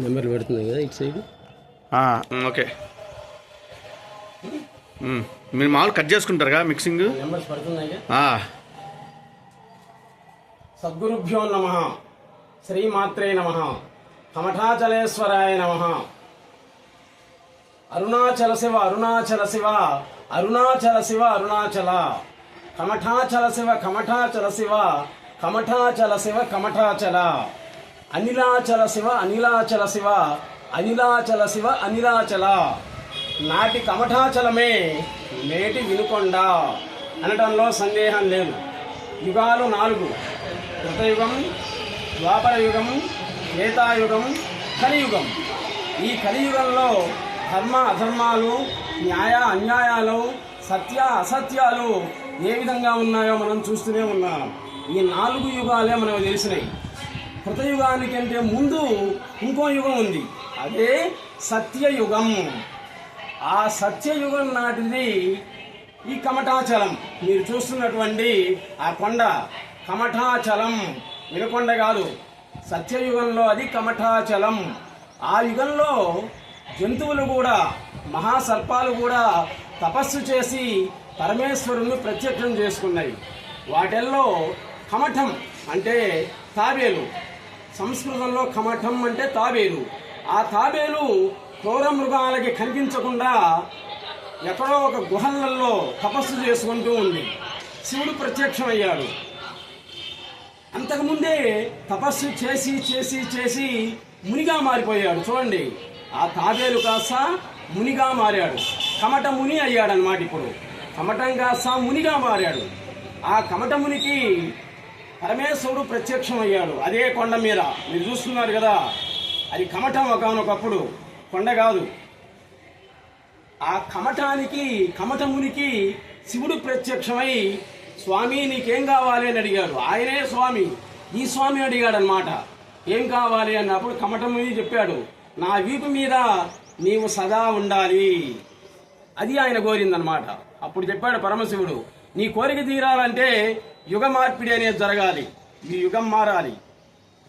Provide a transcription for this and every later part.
Number పెడుతుంది కదా ఇటు సైడ్? ఆ, ఓకే. మీరు మామూలు కట్ మిక్సింగ్? నెంబర్స్ పడుతున్నాయి ఆ, సద్గురుభ్యో నమ. శ్రీమాత్రే నమ. కమఠాచలేశ్వరాయ నమ. అరుణాచల శివ అరుణాచల శివ అరుణాచల. శివ అరుణాచల కమఠాచల శివ కమఠాచల శివ కమఠాచల శివ కమఠాచల. అనిలాచల శివ అనిలాచల శివ అనిలాచల శివ అనిలాచల. నాటి కమఠాచలమే నేటి వినుకొండ అనటంలో సందేహం లేదు. యుగాలు నాలుగు. కృతయుగం ద్వాపరయుగం త్రేతాయుగం కలియుగం. ఈ కలియుగంలో ధర్మ అధర్మాలు న్యాయ అన్యాయాలు సత్య అసత్యాలు ఏ విధంగా ఉన్నాయో మనం చూస్తూనే ఉన్నాం. ఈ నాలుగు యుగాలే మనకు తెలిసినాయి. కృతయుగానికంటే ముందు ఇంకో యుగం ఉంది. అదే సత్యయుగం. ఆ సత్యయుగం నాటిది ఈ కమఠాచలం. మీరు చూస్తున్నటువంటి ఆ కొండ కమఠాచలం. వినకొండ కాదు సత్యయుగంలో అది కమఠాచలం. ఆ యుగంలో జంతువులు కూడా మహాసర్పాలు కూడా తపస్సు చేసి పరమేశ్వరుణ్ణి ప్రత్యక్షం చేసుకున్నాయి. వాటిల్లో కమఠం అంటే తాబేలు. సంస్కృతంలో కమఠం అంటే తాబేలు. ఆ తాబేలు క్రూర మృగాలకి కనిపించకుండా ఎక్కడో ఒక గుహలలో తపస్సు చేసుకుంటూ ఉంది. శివుడు ప్రత్యక్షమయ్యాడు. అంతకుముందే తపస్సు చేసి చేసి చేసి మునిగా మారిపోయాడు. చూడండి ఆ తాబేలు కాస్త మునిగా మారాడు. కమట ముని అయ్యాడనమాట ఇప్పుడు. కమటం కాస్త మునిగా మారాడు. ఆ కమట మునికి పరమేశ్వరుడు ప్రత్యక్షమయ్యాడు. అదే కొండ మీద. మీరు చూస్తున్నారు కదా అది కమటం ఒకనొకప్పుడు. కొండ కాదు. ఆ కమటానికి కమటమునికి శివుడు ప్రత్యక్షమై స్వామి నీకేం కావాలి? అని అడిగాడు. ఆయనే స్వామి. ఈ స్వామి అడిగాడు అనమాట ఏం కావాలి? అన్నప్పుడు కమటముని చెప్పాడు. నా వీపు మీద నీవు సదా ఉండాలి. అది ఆయన కోరిందనమాట అప్పుడు చెప్పాడు పరమశివుడు. నీ కోరిక తీరాలంటే యుగ మార్పిడి అనేది జరగాలి. ఈ యుగం మారాలి.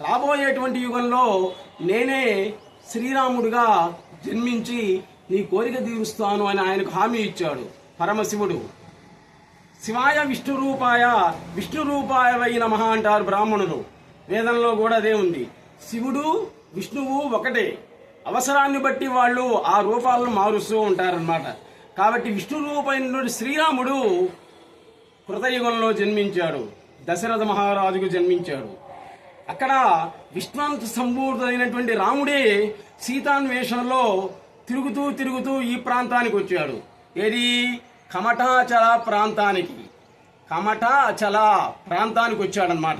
రాబోయేటువంటి యుగంలో నేనే శ్రీరాముడుగా జన్మించి నీ కోరిక తీరుస్తాను అని ఆయనకు హామీ ఇచ్చాడు పరమశివుడు. శివాయ విష్ణు రూపాయ విష్ణు రూపాయ వై అంటారు బ్రాహ్మణులు. వేదంలో కూడా అదే ఉంది. శివుడు విష్ణువు ఒకటే. అవసరాన్ని బట్టి వాళ్ళు ఆ రూపాలను మారుస్తూ ఉంటారన్నమాట. కాబట్టి విష్ణు రూపైన శ్రీరాముడు కృతయుగంలో జన్మించాడు. దశరథ మహారాజుకు జన్మించాడు. అక్కడ విష్ణువంత సంపూర్ణమైనటువంటి రాముడే సీతాన్వేషణలో తిరుగుతూ తిరుగుతూ ఈ ప్రాంతానికి వచ్చాడు. ఏది? కమఠాచల ప్రాంతానికి. కమఠాచల ప్రాంతానికి వచ్చాడనమాట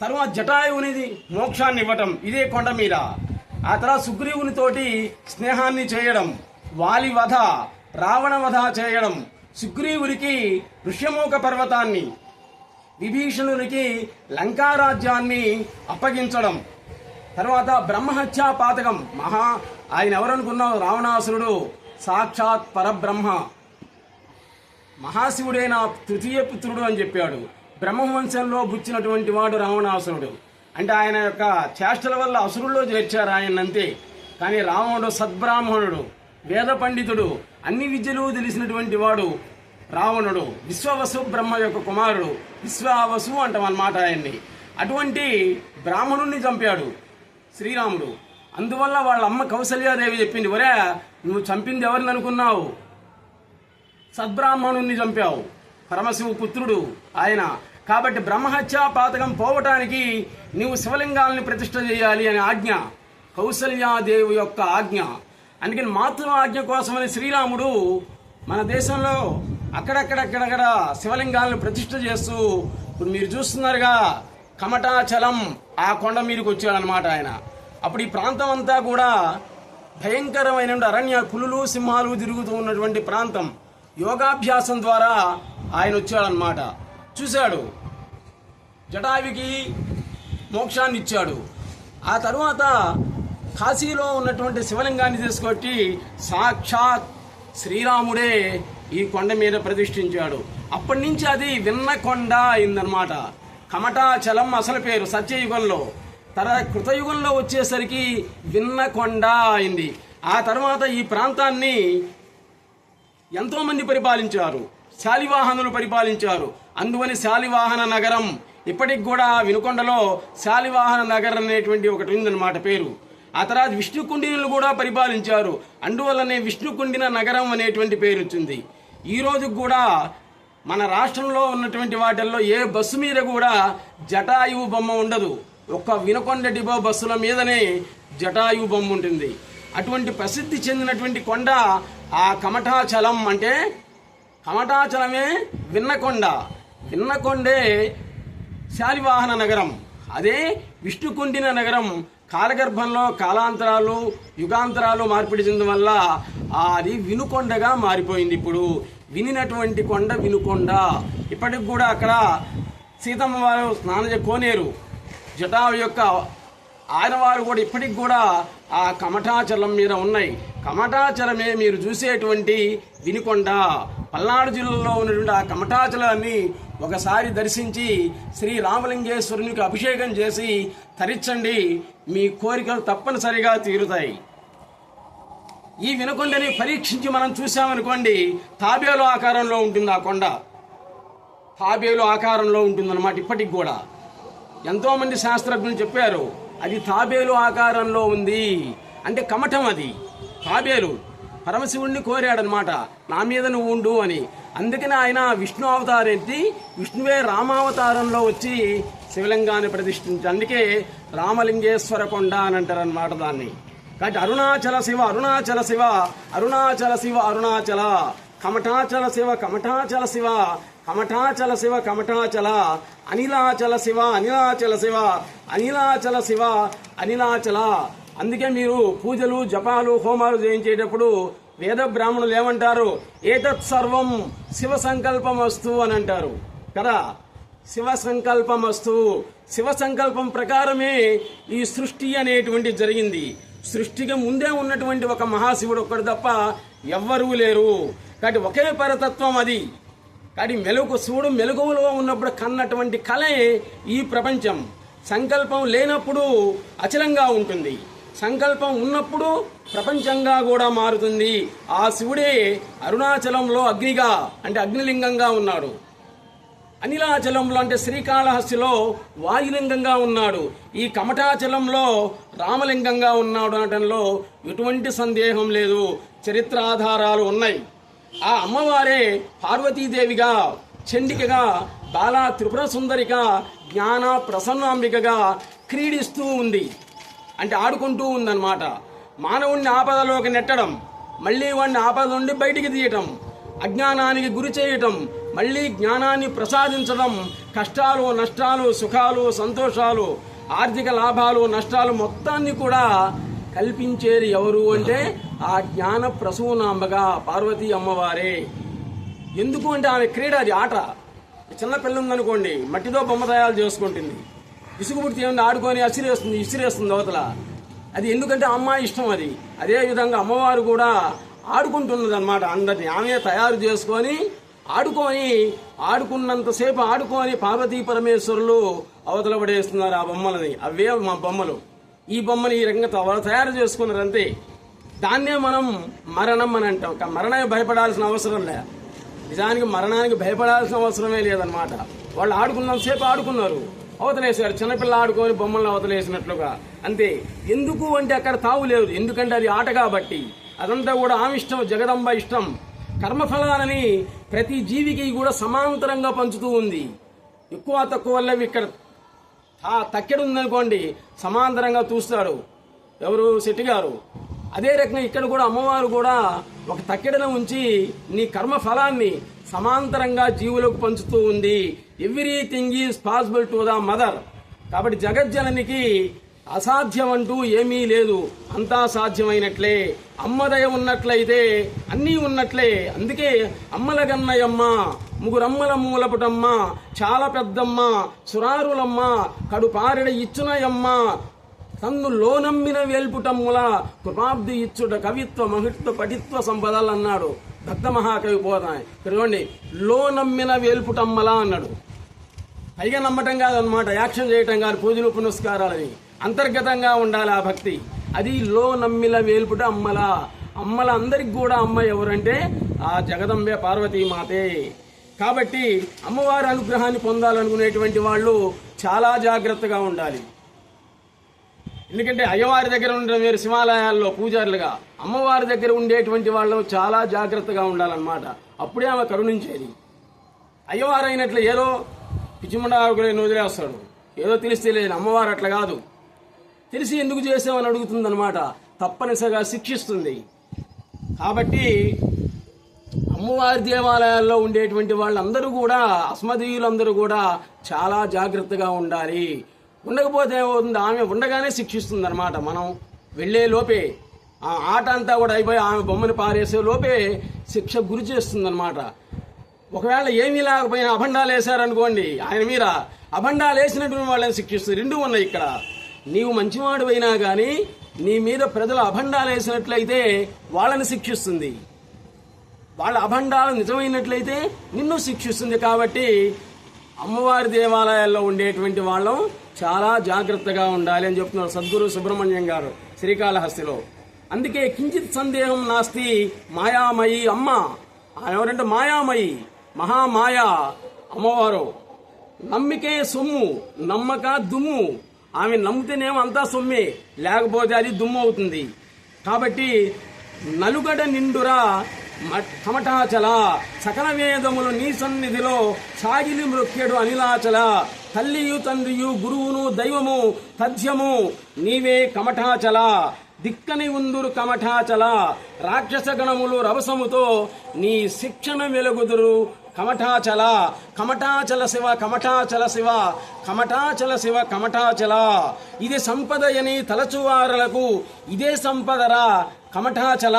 తర్వాత జటాయువునిది మోక్షాన్ని ఇవ్వటం ఇదే కొండ మీద. ఆ తర్వాత సుగ్రీవునితోటి స్నేహాన్ని చేయడం వాలి వధ రావణ వధ చేయడం సుగ్రీవునికి ఋష్యమూక పర్వతాన్ని విభీషణునికి లంకారాజ్యాన్ని అప్పగించడం తర్వాత బ్రహ్మహత్యా పాతకం. మహా ఆయన ఎవరనుకున్నావు? రావణాసురుడు. సాక్షాత్ పరబ్రహ్మ. మహాశివుడైన తృతీయ పుత్రుడు అని చెప్పాడు. బ్రహ్మవంశంలో బుచ్చినటువంటి వాడు రావణాసురుడు. అంటే ఆయన యొక్క చేష్టల వల్ల అసురుల్లో చేర్చారు ఆయన అంతే కానీ రావణుడు సద్బ్రాహ్మణుడు. వేద పండితుడు అన్ని విద్యలు తెలిసినటువంటి వాడు రావణుడు విశ్వవసు బ్రహ్మ యొక్క కుమారుడు విశ్వవసు అంటాం అన్నమాట ఆయన్ని. అటువంటి బ్రాహ్మణుణ్ణి చంపాడు శ్రీరాముడు. అందువల్ల వాళ్ళ అమ్మ కౌసల్యాదేవి చెప్పింది ఒరే నువ్వు చంపింది ఎవరిని అనుకున్నావు? సద్బ్రాహ్మణుణ్ణి చంపావు. పరమశివ పుత్రుడు ఆయన. కాబట్టి బ్రహ్మహత్యా పాతకం పోవటానికి నీవు శివలింగాల్ని ప్రతిష్ట చేయాలి అనే ఆజ్ఞ కౌసల్యాదేవి యొక్క ఆజ్ఞ. అందుకని మాతృ ఆజ్ఞ కోసమని శ్రీరాముడు మన దేశంలో అక్కడక్కడక్కడక్కడ శివలింగాలను ప్రతిష్ఠ చేస్తూ ఇప్పుడు మీరు చూస్తున్నారుగా కమటాచలం ఆ కొండ మీదకి వచ్చాడనమాట ఆయన. అప్పుడు ఈ ప్రాంతం అంతా కూడా భయంకరమైన అరణ్య పులులు సింహాలు తిరుగుతూ ఉన్నటువంటి ప్రాంతం. యోగాభ్యాసం ద్వారా ఆయన వచ్చాడనమాట చూశాడు. జటావికి మోక్షాన్ని ఇచ్చాడు ఆ తరువాత కాశీలో ఉన్నటువంటి శివలింగాన్ని తీసుకొచ్చి సాక్షాత్ శ్రీరాముడే ఈ కొండ మీద ప్రతిష్ఠించాడు. అప్పటి నుంచి అది విన్నకొండ అయిందనమాట కమటాచలం అసలు పేరు సత్యయుగంలో. తర కృతయుగంలో వచ్చేసరికి విన్నకొండ అయింది. ఆ తర్వాత ఈ ప్రాంతాన్ని ఎంతోమంది పరిపాలించారు. శాలివాహనులు పరిపాలించారు. అందువని శాలివాహన నగరం ఇప్పటికి కూడా వినుకొండలో శాలివాహన నగరం అనేటువంటి ఒకటి ఉందన్నమాట పేరు. ఆ తర్వాత విష్ణుకుండినులు కూడా పరిపాలించారు. అందువల్లనే విష్ణుకుండిన నగరం అనేటువంటి పేరు వచ్చింది. ఈ కూడా మన రాష్ట్రంలో ఉన్నటువంటి వాటిల్లో ఏ బస్సు మీద కూడా జటాయువు బొమ్మ ఉండదు. ఒక్క వినకొండ డిపో బస్సుల మీదనే జటాయువు బొమ్మ ఉంటుంది. అటువంటి ప్రసిద్ధి చెందినటువంటి కొండ ఆ కమఠాచలం అంటే కమఠాచలమే విన్నకొండ. విన్నకొండే శాలివాహన నగరం. అదే విష్ణుకుండిన నగరం కాలగర్భంలో కాలాంతరాలు యుగాంతరాలు మార్పిడి చెందడం వల్ల ఆ అది వినుకొండగా మారిపోయింది ఇప్పుడు. వినినటువంటి కొండ వినుకొండ. ఇప్పటికి కూడా అక్కడ సీతమ్మ వారు స్నానం కోనేరు. జటావు యొక్క ఆడవారు కూడా ఇప్పటికి కూడా ఆ కమఠాచలం మీద ఉన్నాయి. కమఠాచలమే మీరు చూసేటువంటి వినుకొండ. పల్నాడు జిల్లాలో ఉన్నటువంటి ఆ కమఠాచలాన్ని ఒకసారి దర్శించి శ్రీ రామలింగేశ్వరునికి అభిషేకం చేసి తరించండి మీ కోరికలు తప్పనిసరిగా తీరుతాయి. ఈ వినకొండని పరీక్షించి మనం చూసామనుకోండి తాబేలు ఆకారంలో ఉంటుంది ఆ కొండ. తాబేలు ఆకారంలో ఉంటుందన్నమాట ఇప్పటికి కూడా. ఎంతోమంది శాస్త్రజ్ఞులు చెప్పారు అది తాబేలు ఆకారంలో ఉంది. అంటే కమఠం అది. తాబేలు పరమశివుణ్ణి కోరాడనమాట నా మీద నువ్వు ఉండు అని. అందుకని ఆయన విష్ణు అవతారం ఎత్తి విష్ణువే రామావతారంలో వచ్చి శివలింగాన్ని ప్రతిష్ఠించి అందుకే రామలింగేశ్వర కొండ అని అంటారనమాట దాన్ని. కాబట్టి అరుణాచల శివ అరుణాచల శివ అరుణాచల శివ అరుణాచల. కమఠాచల శివ కమఠాచల శివ కమఠాచల శివ కమఠాచల. అనిలాచల శివ అనిలాచల శివ అనిలాచల శివ అనిలాచల. అందుకే మీరు పూజలు జపాలు హోమాలు చేయించేటప్పుడు వేద బ్రాహ్మణులు ఏమంటారు? ఏతత్ సర్వం శివ సంకల్పం వస్తువు అని అంటారు. కదా? శివ సంకల్పం వస్తువు శివ సంకల్పం ప్రకారమే ఈ సృష్టి అనేటువంటి జరిగింది. సృష్టికి ముందే ఉన్నటువంటి ఒక మహాశివుడు ఒక్కడు తప్ప ఎవ్వరూ లేరు. కాబట్టి ఒకే పరతత్వం అది. కానీ మెలకు శివుడు మెలుగులో ఉన్నప్పుడు కన్నటువంటి కళే ఈ ప్రపంచం. సంకల్పం లేనప్పుడు అచలంగా ఉంటుంది. సంకల్పం ఉన్నప్పుడు ప్రపంచంగా కూడా మారుతుంది. ఆ శివుడే అరుణాచలంలో అగ్నిగా అంటే అగ్నిలింగంగా ఉన్నాడు. అనిలాచలంలో అంటే శ్రీకాళహస్తిలో వాయులింగంగా ఉన్నాడు. ఈ కమటాచలంలో రామలింగంగా ఉన్నాడు అనటంలో ఎటువంటి సందేహం లేదు. చరిత్ర ఆధారాలు ఉన్నాయి. ఆ అమ్మవారే పార్వతీదేవిగా చండికగా బాలా త్రిపుర సుందరిగా జ్ఞాన ప్రసన్నాంబికగా క్రీడిస్తూ ఉంది. అంటే ఆడుకుంటూ ఉందన్నమాట. మానవుణ్ణి ఆపదలోకి నెట్టడం మళ్ళీ వాడిని ఆపద నుండి బయటికి తీయటం అజ్ఞానానికి గురి చేయటం మళ్ళీ జ్ఞానాన్ని ప్రసాదించడం కష్టాలు నష్టాలు సుఖాలు సంతోషాలు ఆర్థిక లాభాలు నష్టాలు మొత్తాన్ని కూడా కల్పించేది ఎవరు అంటే ఆ జ్ఞాన ప్రసూనాంబగా పార్వతీ అమ్మవారే. ఎందుకు అంటే ఆమె క్రీడ అది ఆట. చిన్న పిల్ల ఉందనుకోండి మట్టితో బొమ్మ తయారు చేసుకుంటుంది. ఇసుగు పుడితే ఏమన్నా ఆడుకొని అసిరేస్తుంది ఇసిరేస్తుంది అవతల. అది ఎందుకంటే అమ్మాయి ఇష్టం అది. అదే విధంగా అమ్మవారు కూడా ఆడుకుంటున్నది అనమాట అందరిని. ఆమె తయారు చేసుకొని ఆడుకొని ఆడుకున్నంతసేపు ఆడుకొని పార్వతీ పరమేశ్వరులు అవతల పడేస్తున్నారు ఆ బొమ్మలని. అవే మా బొమ్మలు. ఈ బొమ్మని ఈ రకంగా తయారు చేసుకున్నారు అంతే దాన్నే మనం మరణం అని అంటాం. మరణానికి భయపడాల్సిన అవసరం లే. నిజానికి మరణానికి భయపడాల్సిన అవసరమే లేదనమాట వాళ్ళు ఆడుకున్నంతసేపు ఆడుకున్నారు. అవతలేశారు చిన్నపిల్ల ఆడుకొని బొమ్మలను అవతలేసినట్లుగా. అంతే. ఎందుకు అంటే అక్కడ తావు లేదు. ఎందుకంటే అది ఆట కాబట్టి. అదంతా కూడా ఆమె ఇష్టం జగదంబ ఇష్టం. కర్మఫలాలని ప్రతి జీవికి కూడా సమాంతరంగా పంచుతూ ఉంది. ఎక్కువ తక్కువ వల్ల ఇక్కడ ఆ తక్కెడు ఉందనుకోండి సమాంతరంగా చూస్తాడు ఎవరు శెట్టి గారు? అదే రకంగా ఇక్కడ కూడా అమ్మవారు కూడా ఒక తక్కెడను ఉంచి నీ కర్మ ఫలాన్ని సమాంతరంగా జీవులకు పంచుతూ ఉంది. Everything is possible to the mother. కాబట్టి జగజ్జననికి అసాధ్యం అంటూ ఏమీ లేదు. అంతా సాధ్యమైనట్లే. అమ్మదయ ఉన్నట్లయితే అన్నీ ఉన్నట్లే. అందుకే అమ్మల గన్నయమ్మ ముగురమ్మల మూలపుటమ్మ చాలా పెద్దమ్మ సురారులమ్మ కడుపారెడ ఇచ్చునయమ్మ తన్ను లోనమ్మిన వేల్పుటమ్ముల కృపాబ్ది ఇచ్చుట కవిత్వ మహిత్వ పటిత్వ సంపదలు అన్నాడు భక్త మహాకవి పోతాయి ఇక్కడ లో నమ్మిన వేల్పుటమ్మలా అన్నాడు. పైగా నమ్మటం కాదనమాట యాక్షన్ చేయటం కాదు పూజలు పునస్కారాలని. అంతర్గతంగా ఉండాలి ఆ భక్తి. అది లో నమ్మిల వేల్పుట అమ్మల. అమ్మల అందరికి కూడా అమ్మ ఎవరంటే ఆ జగదంబే పార్వతీమాతే కాబట్టి అమ్మవారి అనుగ్రహాన్ని పొందాలనుకునేటువంటి వాళ్ళు చాలా జాగ్రత్తగా ఉండాలి. ఎందుకంటే అయ్యవారి దగ్గర ఉండే మీరు శివాలయాల్లో పూజారులుగా అమ్మవారి దగ్గర ఉండేటువంటి వాళ్ళు చాలా జాగ్రత్తగా ఉండాలన్నమాట. అప్పుడే ఆమె కరుణించేది. అయ్యవారు అయినట్లు ఏదో పిచ్చిమండాకులను వదిలేస్తాడు ఏదో తెలిస్తే లేదు అమ్మవారు అట్లా కాదు. తెలిసి ఎందుకు చేసామని అడుగుతుందనమాట తప్పనిసరిగా శిక్షిస్తుంది. కాబట్టి అమ్మవారి దేవాలయాల్లో ఉండేటువంటి వాళ్ళందరూ కూడా అస్మదీయులందరూ కూడా చాలా జాగ్రత్తగా ఉండాలి. ఉండకపోతే ఏమవుతుంది? ఆమె ఉండగానే శిక్షిస్తుంది అనమాట మనం వెళ్ళే లోపే ఆ ఆట అంతా కూడా అయిపోయి ఆమె బొమ్మని పారేసే లోపే శిక్ష గురి చేస్తుంది అనమాట ఒకవేళ ఏమీ లేకపోయినా అభండాలు వేశారనుకోండి ఆయన మీద అభండాలు వేసినటువంటి వాళ్ళని శిక్షిస్తుంది. రెండు ఉన్నాయి ఇక్కడ. నీవు మంచివాడు అయినా కానీ నీ మీద ప్రజలు అభండాలు వేసినట్లయితే వాళ్ళని శిక్షిస్తుంది. వాళ్ళ అభండాలు నిజమైనట్లయితే నిన్ను శిక్షిస్తుంది కాబట్టి అమ్మవారి దేవాలయాల్లో ఉండేటువంటి వాళ్ళం చాలా జాగ్రత్తగా ఉండాలి అని చెప్తున్నారు సద్గురు సుబ్రహ్మణ్యం గారు శ్రీకాళహస్తిలో. అందుకే కించిత్ సందేహం నాస్తి మాయామయి అమ్మ. ఆమె ఎవరంటే మాయామయి మహామాయా అమ్మవారు. నమ్మికే సొమ్ము నమ్మక దుమ్ము. ఆమె నమ్మితేనేమో అంతా సొమ్మే లేకపోతే అది దుమ్ము అవుతుంది. కాబట్టి నలుగడ నిండురా కమటాచల సకల వేదములు నీ సన్నిధిలో సాగిలి మృక్కెడు అనిలాచల. తల్లియు తండ్రియు గురువును దైవము తథ్యము నీవే కమఠాచల దిక్కని ఉందురు కమఠాచల రాక్షస గణములు రవసముతో నీ శిక్షణ వెలుగుదురు కమఠాచల కమఠాచల శివ కమఠాచల శివ కమఠాచల శివ కమఠాచల ఇది సంపదయని తలచువారలకు ఇదే సంపదరా కమఠాచల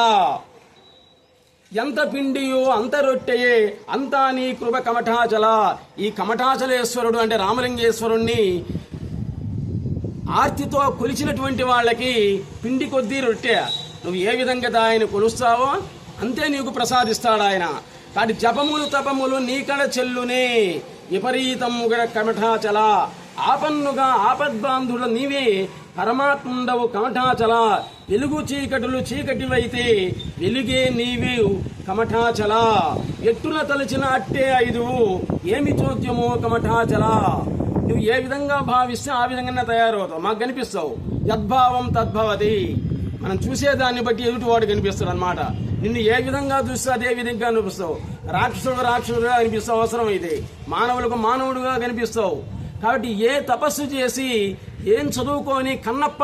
ఎంత పిండియో అంత రొట్టెయే అంతా నీ కృప కమఠాచల. ఈ కమఠాచలేశ్వరుడు అంటే రామలింగేశ్వరుణ్ణి ఆర్తితో కొలిచినటువంటి వాళ్ళకి పిండి కొద్దీ రొట్టె. నువ్వు ఏ విధంగా ఆయన కొలుస్తావో అంతే నీకు ప్రసాదిస్తాడు ఆయన. కాటి జపములు తపములు నీకడ చెల్లునే. విపరీతముగడ కమఠాచల. ఆపన్నుగా ఆపద్బాంధుడ నీవే పరమాత్ముండవు కమఠాచల వెలుగు చీకటులు చీకటివైతే వెలుగే నీవే కమఠాచల. ఎట్టున తలచిన అట్టే ఐదువు ఏమి చోద్యమో కమఠాచల. నువ్వు ఏ విధంగా భావిస్తే ఆ విధంగానే తయారవుతావు. మాకు కనిపిస్తావు. యద్భావం తద్భవతి. మనం చూసేదాన్ని బట్టి ఎదుటివాడు కనిపిస్తాడు అనమాట నిన్ను ఏ విధంగా చూస్తే అదే విధంగా కనిపిస్తావు. రాక్షసుడు రాక్షసుడుగా కనిపిస్తావు. అవసరం అయితే మానవులకు మానవుడుగా కనిపిస్తావు. కాబట్టి ఏ తపస్సు చేసి ఏం చదువుకొని కన్నప్ప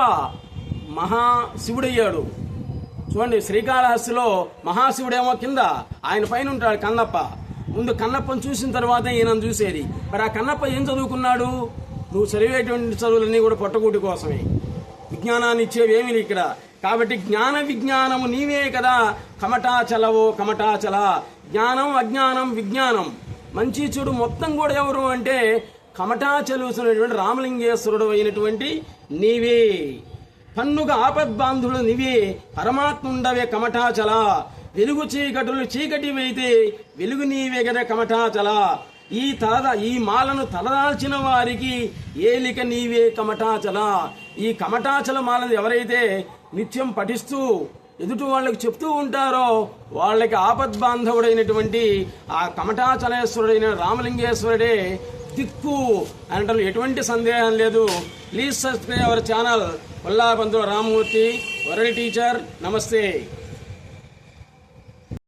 మహా శివుడయ్యాడు చూడండి శ్రీకాళహస్తిలో మహాశివుడేమో కింద ఆయన పైన ఉంటాడు కన్నప్ప. ముందు కన్నప్పని చూసిన తర్వాత ఈయనను చూసేది. మరి ఆ కన్నప్ప ఏం చదువుకున్నాడు? నువ్వు చదివేటువంటి చదువులన్నీ కూడా పొట్టగూటి కోసమే. విజ్ఞానాన్ని ఇచ్చేవి ఏమీ ఇక్కడ. కాబట్టి జ్ఞాన విజ్ఞానము నీవే కదా. కమటాచలవో కమటాచల. జ్ఞానం అజ్ఞానం విజ్ఞానం. మంచి చెడు మొత్తం కూడా ఎవరు అంటే కమటాచలుసినటువంటి రామలింగేశ్వరుడు అయినటువంటి నీవే. పన్నుగ ఆపద్బాంధుడు నీవే. పరమాత్ముండవే కమటాచల. వెలుగు చీకటులు చీకటివైతే వెలుగు నీవే కదా కమటాచల. ఈ తలద ఈ మాలను తలదాల్చిన వారికి ఏలిక నీవే కమటాచల. ఈ కమటాచల మాలను ఎవరైతే నిత్యం పఠిస్తూ ఎదుటి వాళ్ళకి చెప్తూ ఉంటారో వాళ్ళకి ఆపద్బాంధవుడైనటువంటి ఆ కమటాచలేశ్వరుడైన రామలింగేశ్వరుడే దిక్కు అనటంలో ఎటువంటి సందేహం లేదు. Please subscribe our channel. Kollapantula Ramamurthy world teacher నమస్తే.